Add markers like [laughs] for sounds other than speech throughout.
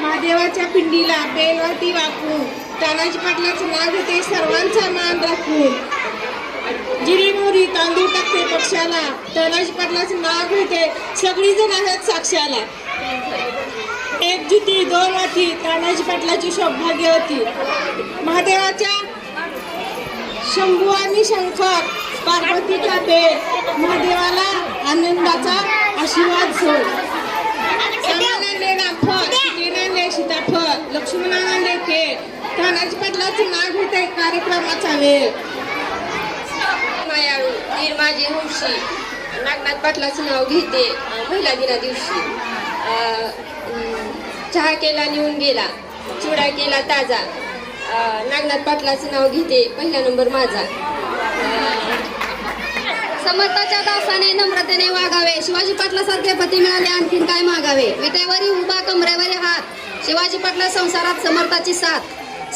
महादेवाच्या पिंडीला बेलवाती वाकून तानाजी पाटलाचं नाव घेते सर्वांचा मान राखून. जिरी मोरी तांदूळ टाकते पक्षाला. तानाजी पाटलाचं नाव घेते सगळी जण आहेत साक्षाला. एक जुती दोन वाटी तानाजी पाटलाची सौभाग्यवती महादेवाच्या शंभू आणि शंकर पार्वतीचा बेट महादेवाला आनंदाचा आशीर्वाद सोड समानाने रामफळ सीतेने तानाजी पाटलाचं नाव घेते कार्यक्रमाचा वेळ मायाळू निर्माजी हौशी नागनाथ पाटलाचं नाव घेते महिला दिना दिवशी. चहा केला निघून गेला. चुडा केला ताजा. नागनाथ पाटलाचं नाव घेते पहिला नंबर माझा. समर्थाच्या दासाने नम्रतेने वागावे. शिवाजी पाटलासारखे पती मिळाले आणखीन काय मागावे? विटेवरी उभा कमरेवरी हात. शिवाजी पाटला संसारात समर्थाची साथ.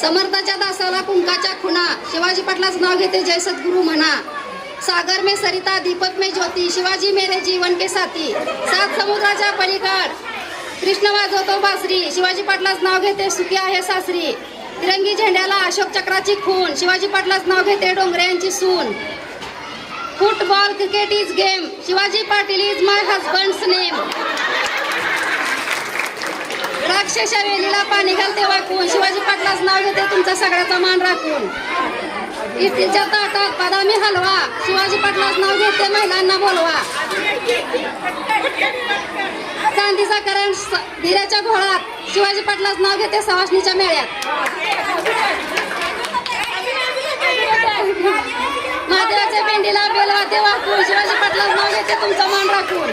समर्थाच्या दासाला कुंकाच्या खुणा. शिवाजी पाटलाच नाव घेते जय सद्गुरु म्हणा. सागर में सरिता दीपक में ज्योती शिवाजी मेरे जीवन के साथी. सात समुद्राच्या पलीकड. कृष्ण वाजवतो बासरी. शिवाजी पाटलाच नाव घेते सुखी आहे सासरी. तिरंगी झेंड्याला अशोक चक्राची खून. शिवाजी पाटलाच नाव घेते डोंगरे सून. Football cricket is game Shivaji Patil is my husband's name राक्षसा वेलीला पाणी घालते वाकून. शिवाजी पाटलाच नाव घेते तुमचा सगळ्याचा मान राखून. इस्तीच्या ताटात बदामी हलवा. शिवाजी पाटलाच नाव घेते महिलांना बोलवा. चांदीचा करंट स- घोळात. शिवाजी पाटलाच नाव घेते सवासणीच्या मेळ्यात. महादेवाच्या पेंडीला बेलवाते वाकून शिवाजी पाटलाच नाव घेते तुमचा मान राखून.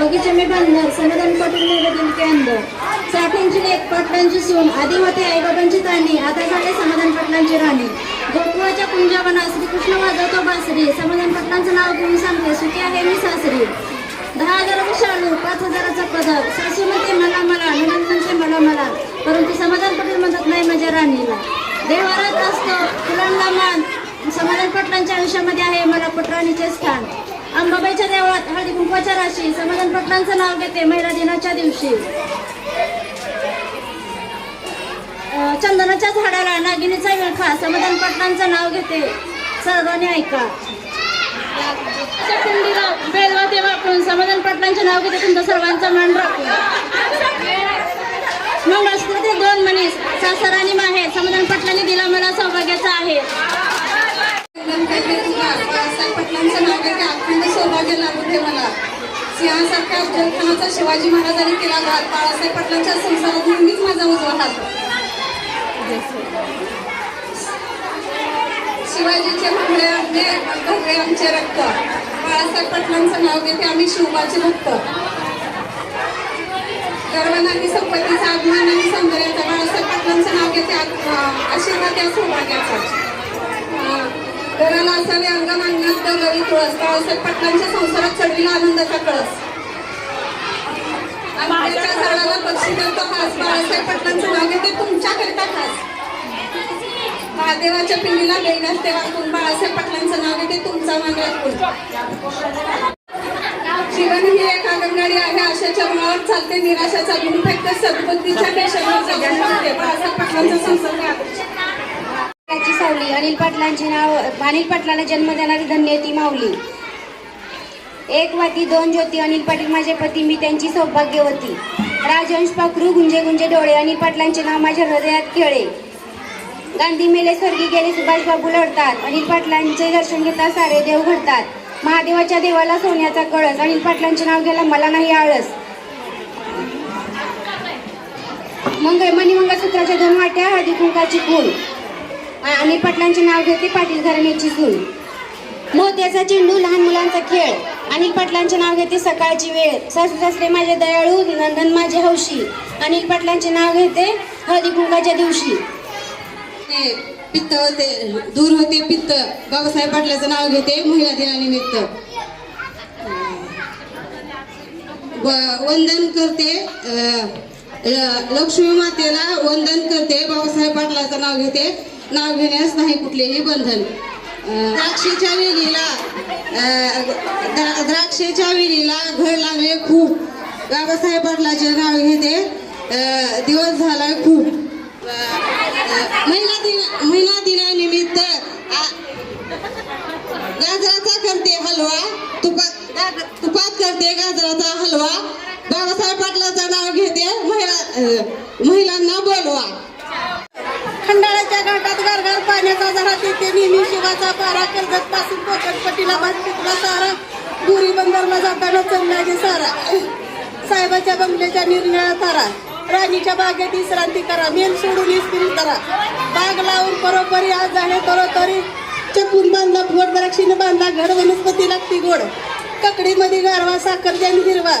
बगीचे मी बंधन समाधान पाटील मेरे दिल के अंदर एक पाटलांची सून आधी होते आईबाबांची ताणी आता झाले समाधान पाटलांची राणी. गोकुळाच्या कुंजावना श्रीकृष्ण वाजवतो बासरी. समाधान पाटलांचं नाव घेऊन सांगते सुखी आहे मी सासरी. दहा हजाराचा शालू पाच हजाराचा पदक सासू म्हणते मला मला ननंद म्हणते मला मला. परंतु समाधान पाटील म्हणत नाही माझ्या राणीला. देवारात असतो फुलांना मान. समाधान पाटलांच्या आयुष्यामध्ये आहे मला पटराणीचे स्थान. अंबाबाईच्या देवळात हळदी कुंकवाच्या राशी समाधान पाटलांचं नाव घेते महिला दिनाच्या दिवशी. चंदनाच्या झाडाला नागिनीचा विळखा समाधान पाटलांचं नाव घेते सर्वांनी ऐका. कुंडीला वापरून समाधान पाटलांचे नाव घेते तुमचं सर्वांचं मान राखून. मंगळसूत्र दोन मनीस सासर आणि माहेर समाधान पाटलांनी दिला मला सौभाग्याचा आहे. बाळासाहेब पाटलांचं नाव घेते अखंड सौभाग्य लागू दे मला. सिंहासारख्या अफजलखानाचा शिवाजी महाराजांनी केला घात. बाळासाहेब पाटलांच्या संसारात नेहमीच माझा उजवा हात. शिवाजीचे भांगडे आमचे भगडे आमचे रक्त. बाळासाहेब पाटलांचं नाव घेते आम्ही शिवबाचे भक्त. गर्व आणि संपत्तीचा अभिमान आणि सौंदर्याचा. बाळासाहेब पाटलांचं नाव घेते आ- आशीर्वाद या सौभाग्याचा. घराला असावे अंगण अंगणात गरी तुळस बाळासाहेब पाटलांच्या संसारात चढविला आनंदाचा कळस. आंब्याच्या झाडाला पक्षी करतो खास बाळासाहेब पाटलांचं नाव घेते तुमच्याकरिता खास. महादेवाच्या पिंडीला बेगास ते वाकून बाळासाहेब पाटलांचं नाव घेते तुमचा मान राखून जीवन ही एक आगनगाडी आहे आशाच्या मुळावर चालते निराशाचा फेकते सद्बुद्धीच्या पेशावर जगून. बाळासाहेब पाटलांचा संसर्ग सावली अनिल पाटलांचे नाव अनिल पाटलांना जन्म देणारी धन्य ती माऊली. एक वाती दोन ज्योती अनिल पाटील माझे पती मी त्यांची सौभाग्यवती. राजवंश पाखरू गुंजे गुंजे डोळे अनिल पाटलांचे नाव माझ्या हृदयात खेळे गांधी मेले स्वर्गी गेले सुभाषबाबू लढतात. अनिल पाटलांचे दर्शन घेता सारे देव घडतात. महादेवाच्या देवाला सोन्याचा कळस अनिल पाटलांचे नाव घ्यायला मला नाही आळस. मंगळ मणिमंगळसूत्राच्या दोन वाट्या हळदी कुंकाची खूण अनिल पाटलांचे नाव घेते पाटील घराण्याची सून. मोत्याचा चेंडू लहान मुलांचा खेळ. अनिल पाटलांचे नाव घेते सकाळची वेळ. सासू सासरे माझे दयाळू नंदन माझे हौशी. अनिल पाटलांचे नाव घेते हळदी कुंकाच्या दिवशी पित्त होते दूर होते पित्त. बाबासाहेब पाटलाचं नाव घेते महिला दिनानिमित्त. व- वंदन करते लक्ष्मी मातेला वंदन करते. बाबासाहेब पाटलाचं नाव घेते. नाव घेण्यास नाही कुठलेही बंधन. द्राक्षेच्या वेलीला द्राक्षेच्या वेलीला घर लागले खूप. बाबासाहेब पाटलाचे नाव घेते दिवस झाला खूप. महिला दिन महिला दिनानिमित्त आ- गाजराचा करते हलवा तुपात तुपात करते गाजराचा हलवा. बाबासाहेब पाटलाचं नाव घेते महिला महिलांना बोलवा. खंडाळ्याच्या घाटात गारगार पाण्याचा झरा तिथे नेहमी शिवाचा पारा कर्जत पासून कोकणपट्टीला भातपिकला सारा. गुरी बंदरला जाताना चढला गे सारा. साहेबाच्या बंगल्याच्या निर्निळा तारा. राणीच्या बागेत विश्रांती करा. मेल सोडून इस्त्री करा बाग लावून परोपरी आज झाले तरोतरी. चपून बांधला फोड द्राक्षीने बांधला घड वनस्पती लागती गोड. ककडीमध्ये गारवा साखर ज्याने हिरवा.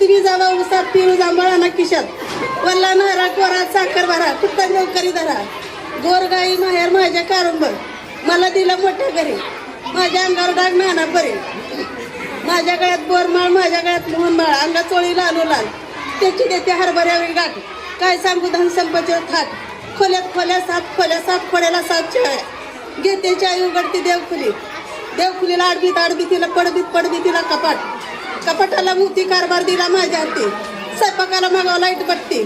तुम्ही जावा उसात पिळू जांभळा ना किशात वल्ला नहरा कोरात साखर भरा कुत्ता नोकरी धरा. गोरगाई माहेर माझ्या कारंबर मला दिलं मोठ्या घरी. माझ्या अंगावर डाग नाना परे. माझ्या गळ्यात बोरमाळ माझ्या गळ्यात मोहनमाळ अंगा चोळी लालू लाल. त्याची देते हरभऱ्यावरील गाठ काय सांगू धन संपचे थाट? खोल्यात खोल्या सात खोल्या सात खोड्याला सात शेळ्या घेते चाय उघडते देवखुली. देवखुलीला आडबीत आडबीतीला पडबीत पडबीतीला कपाट. कपाटाला मोती कारभार दिला माझ्या हाती. स्वयंपाकाला मागावं लाइट बत्ती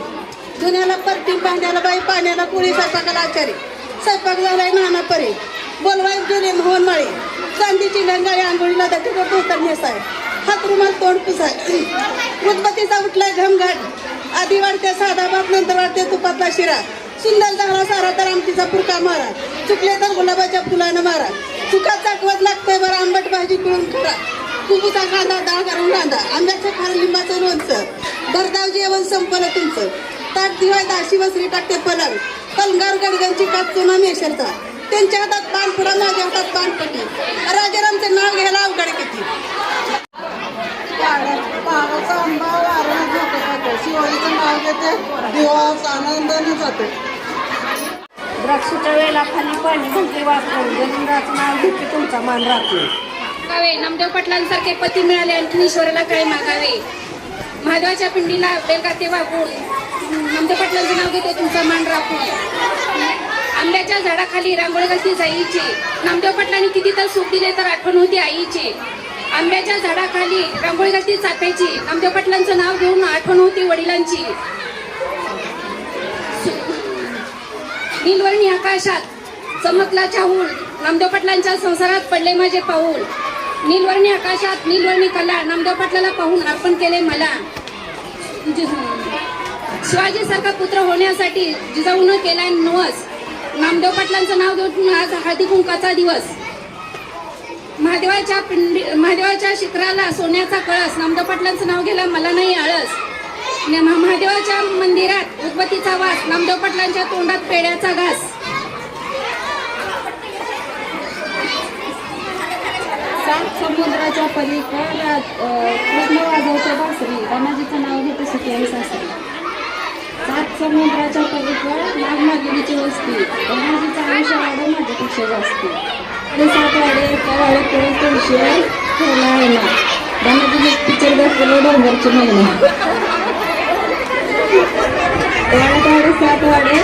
जुन्याला परती पाण्याला बाई पाण्याला पुरी स्वयंपाकाला आचारी. स्वयंपाक झालाय नाना परे बोलवाय जुने मोहन माळी. चांदीची लंगाई आंघोळीला दटीवर धोतर नेसाय हात रुमाल तोंड पुसाय. उदबत्तीचा उठलाय घमघाट. आधी वाढते साधा भात नंतर वाढते तुपातला शिरा. सुंदर झाला सारा तर आमटीचा पुरका मारा. चुकले तर गुलाबाच्या फुलानं मारा. चुका चाकवत लागतंय बरं आंबट भाजी पिळून करा कुबूचा कांदा डाळ करून कांदा. आंब्याचं खार लिंबाचं लोणचं. भरधाव जेवण संपलं तुमचं. ताट दिवाय दाशी वसरी टाकते पलंग. पलंगावर गडगंची कात चुना मेशरचा. त्यांच्या हातात पानपुडा माझ्या हातात पानपटी राजारामचं नाव घ्यायला अवघड किती. पावाचा आंबा वारण जातो शिवाजीचं नाव घेते दिवस आनंदाने जातो. द्राक्षाच्या वेळेला खाली पाणी घंटे वापरून जलिंद्राचं नाव घेते तुमचा मान राखून. मागावे. नामदेव पाटलांसारखे पती मिळाले आणखी ईश्वराला काय मागावे? महादेवाच्या पिंडीला बेलगाते वाकून नामदेव पाटलांचं नाव घेते तुमचा मान राखून. आंब्याच्या झाडाखाली रांगोळी घातली जाईची नामदेव पाटलांनी किती तर सुख दिले तर आठवण होती आईची. आंब्याच्या झाडाखाली रांगोळी घातली चाफ्याची नामदेव पाटलांचं नाव घेऊन आठवण होती वडिलांची. नीलवर्णी आकाशात चमकला चाहूल. नामदेव पाटलांच्या संसारात पडले माझे पाऊल. नीलवर्णी आकाशात नीलवर्णी कला नामदेव पाटलाला पाहून अर्पण केले मला. शिवाजी सारखा पुत्र होण्यासाठी जिजाऊन केला नवस नामदेव पाटलांचं नाव घेऊन आज हळदी कुंकाचा दिवस? महादेवाच्या पिंडी महादेवाच्या शिखराला सोन्याचा कळस नामदेव पाटलांचं नाव गेलं मला नाही आळस. महादेवाच्या मंदिरात उद्बतीचा वास नामदेव पाटलांच्या तोंडात पेड्याचा घास. सात समुद्राच्या पलीकड कृष्ण वाजवतो बासरी रामाजीचं नाव घेते सुखी सासरी. सात समुद्राच्या पलीकड नागनागिरीची वस्ती. रमाजीचं आयुष्य वाढ माझ्यापेक्षा जास्ती. आणि सात वाडे एका वाड्यापर्यंत विषय ठेवला आहे ना. रमाजीने पिक्चर दाखवलं डोंगरची महिना वाड्यात वाडे सात वाडे.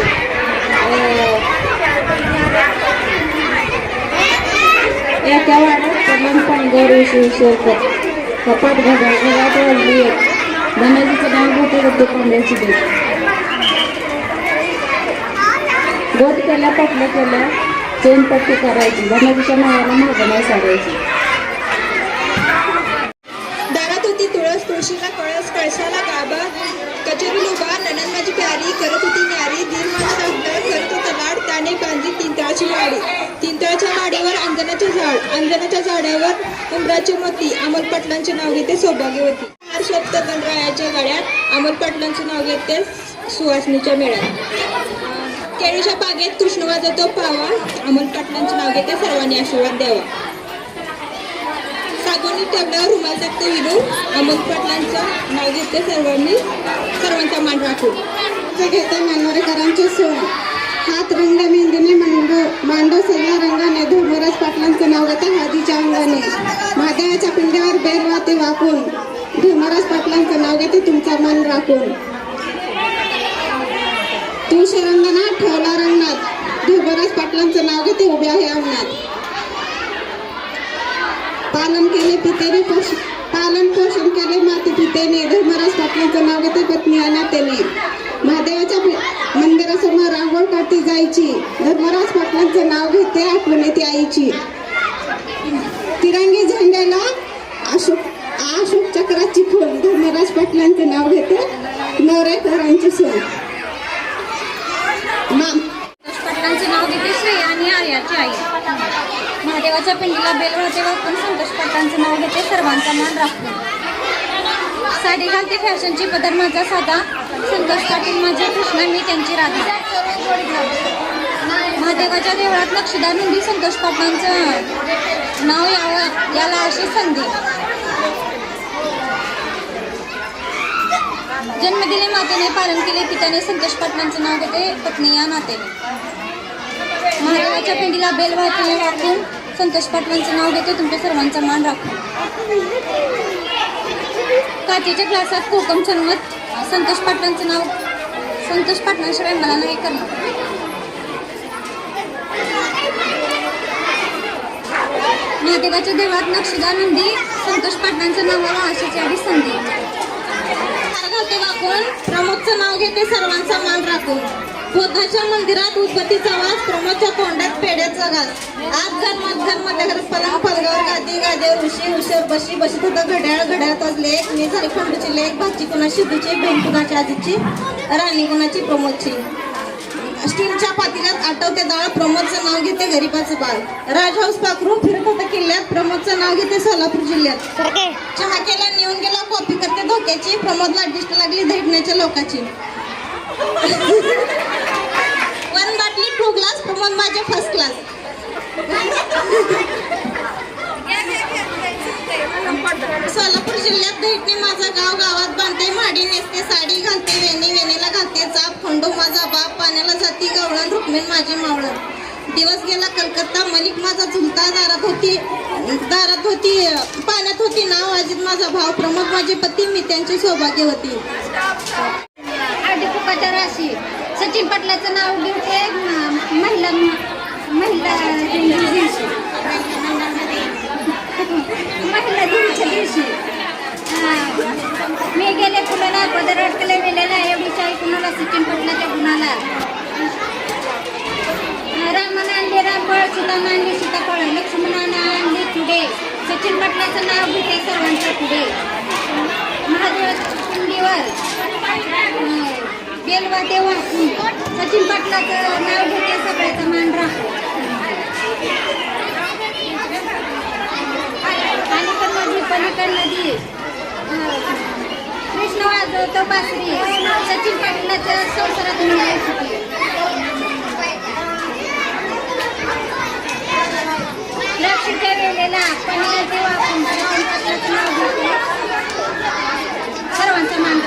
अं, नाव गोट केल्या पटलं केल्या चेन पट्टी करायची धनाजीच्या नावाला मागं सारायची. दारात होती तुळस तुळशीला कळस कळसाला गाबा कचेरी उभा ननन माझी प्यारी करत होती न्यारी दीर माझा डॉक्टर करत होता लाड त्याने बांधली तीनतळाची वाडी. तीन अंजनाच्या झाडावर उंबराचे मोती. अमोल पाटलांचे नाव घेते सौभाग्य होती. शब्द गाड्यात अमोल पाटलांचे नाव घेते सुवासनीच्या मेळ्यात. केळीच्या बागेत कृष्ण वाजवतो पावा. अमोल पाटलांचे नाव घेते सर्वांनी आशीर्वाद द्यावा. सागोनी टेबल्यावर रुमाल टाकते विनू. अमोल पाटलांचं नाव घेते सर्वांनी सर्वांचा मान राखू घेते मानवरेकरांचे सोन हात रंग मेहंदीने मांडो मांडो सेना रंगाने धर्मराज पाटलांचं नाव घेते हादीच्या अंगाने महादेवाच्या पिंड्यावर बेल वाते वाकून. धर्मराज पाटलांचं नाव घेते तुमचा मन राखून. तुळशी रंगनाथ ठेवला रंगनाथ. धर्मराज पाटलांचं नाव घेते उभ्या आहे अंगणात. पालन केले पितेरी पशु दर्शन केले. माती पितेने धर्मराज पाटलांचं नाव घेते पत्नी या महादेवाच्या मंदिरासमोर रांगोळ काढती जायची. धर्मराज पाटलांचं नाव घेते आठवण येते आईची तिरंगी झेंड्याला अशोक अशोक चक्राची फूल. धर्मराज पाटलांचं नाव घेते नवरेकरांची सोय. पाटलांचे नाव घेते श्री आणि आर्याची आई. महादेवाच्या पिंडीला बेल वाहते वाकून संतोष पाटलांचे नाव घेते सर्वांचा मान राखतो साडी घालते. फॅशनची पदर माझा साधा. संतोष पाटील माझे कृष्ण मी त्यांची राधा. महादेवाच्या देवळात लक्षदानंदी संतोष पाटलांचं नाव यावं याला अशी संधी. जन्म दिले मातेने पालन केले पित्याने संतोष पाटलांचं नाव घेते पत्नी या नातेने. महादेवाच्या पिंडीला बेल वाहतीने राखून संतोष पाटलांचं नाव घेते तुमच्या सर्वांचा मान राखून. काचेच्या ग्लासात कोकम चनवत संतोष पाटलांचं नाव संतोष पाटलांशिवाय मला नाही करणार. महादेवाच्या देवात नक्षीदार नंदी संतोष पाटलांचं नावाला आशेची आधी संधी. घालते वाकून प्रमोदचं नाव घेते सर्वांचा मान राखून. बुद्धाच्या मंदिरात उदबत्तीचा वास प्रमोदच्या तोंडात पेड्याचा घास. आज घर मत घरमध्ये घर पलंग पलगावर गादी गादीवर उशी उशीवर बशी बशीत होतं घड्याळ घड्याळात आज लेख मी झाली खंडूची लेख भाची कुणाची दुची बहीण कुणाची आजीची राणी कुणाची प्रमोदची. स्टीलच्या पातेल्यात आठवते डाळ प्रमोदचं नाव घेते गरीबाचं बाळ. राजहंस पाखरून फिरत होतं किल्ल्यात प्रमोदचं नाव घेते सोलापूर जिल्ह्यात. चहा केला नेऊन गेला कॉफी करते धोक्याची. प्रमोदला डिस्ट लागली भेटण्याच्या लोकांची. [laughs] वन बाटली टू ग्लास मग माझे फर्स्ट क्लास सोलापूर जिल्ह्यात भेटणे माझं गाव गावात बांधते माडी नेसते साडी घालते वेणी वेणीला घालते चाप खंडू माझा बाप पाण्याला जाती गवळण रुक्मिण माझी मावळण. दिवस गेला कलकत्ता मलिक माझा झुलता दारात होती दारात होती पाण्यात होती नाव अजित माझा भाव प्रमोद माझे पती मी त्यांची सौभाग्यवती. आडीपुकाच्या राशी सचिन पाटलाचं नाव लिहते म- महिला महिला दिवशी. [laughs] महिला दिवशी. तेव्हा तेव्हा सचिन पाटलाचं नाव घेते सगळ्याचा मान राखतो नदी पलीकड नदी कृष्णवाद तपासरी. सचिन पाटलाच्या संसारातून लक्ष ठेवलेला पण तेव्हा सर्वांचा मान